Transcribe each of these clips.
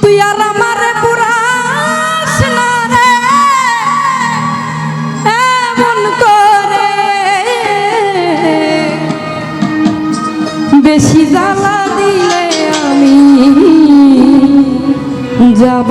তুই আর আমারে পুরাস না রে। এমন দিলে আমি যাব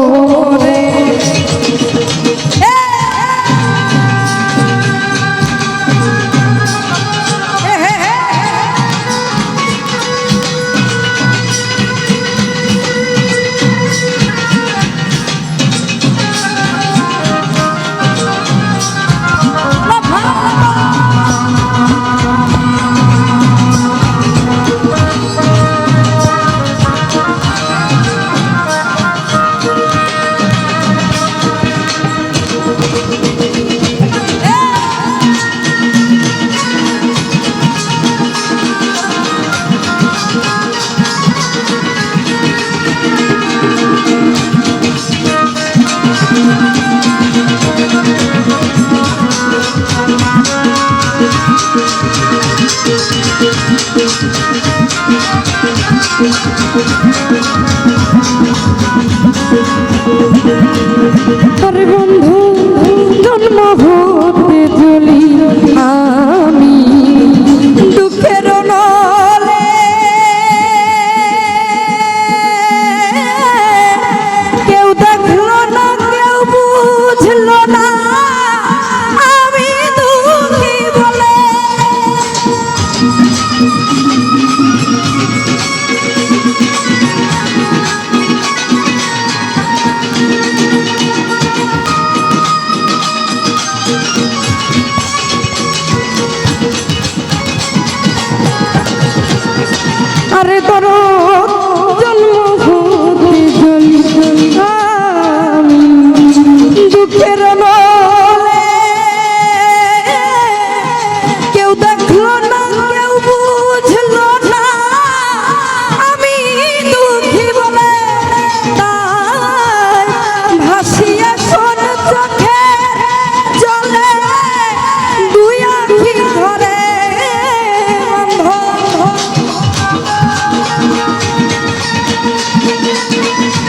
আরে বন্ধু জন্মভূমি আর দরো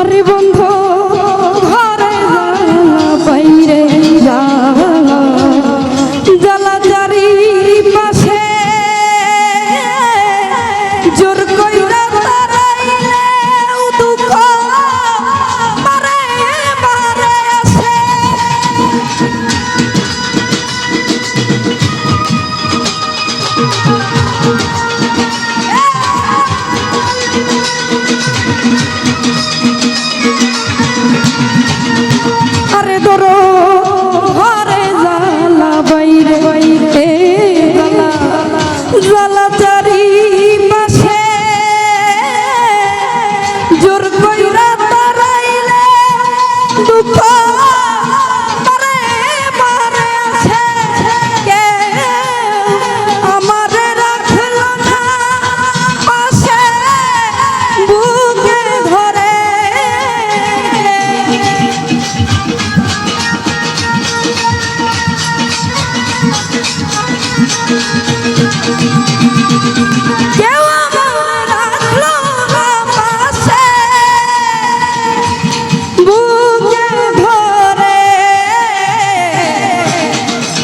আরে বন্ধু আরে ধরো।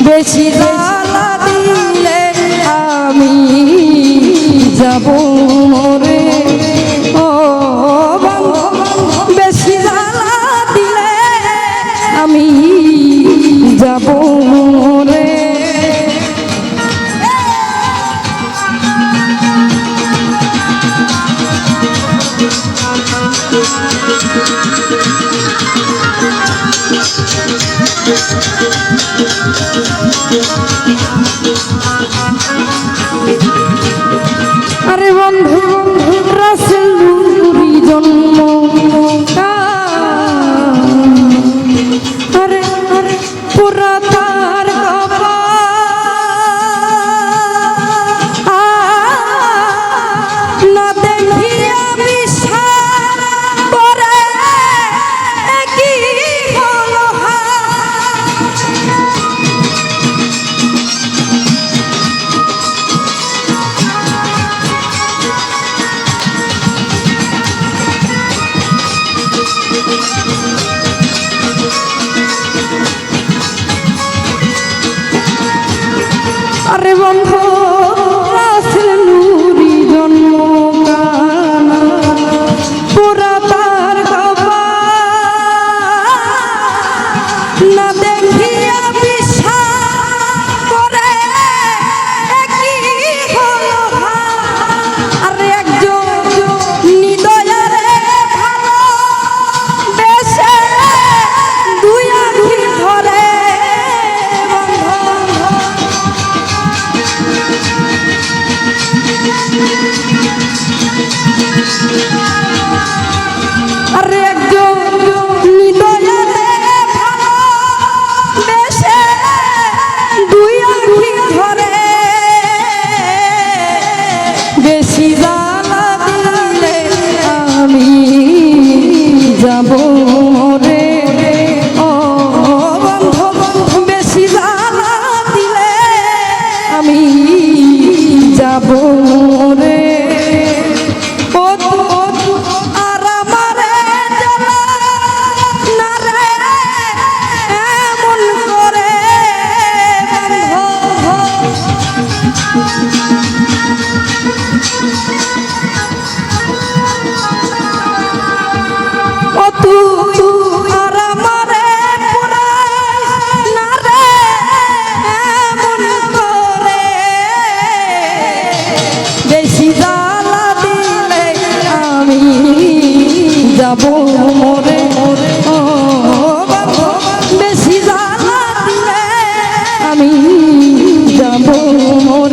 বেশি দিলে আমি যাব মোর বন্ধু Oh,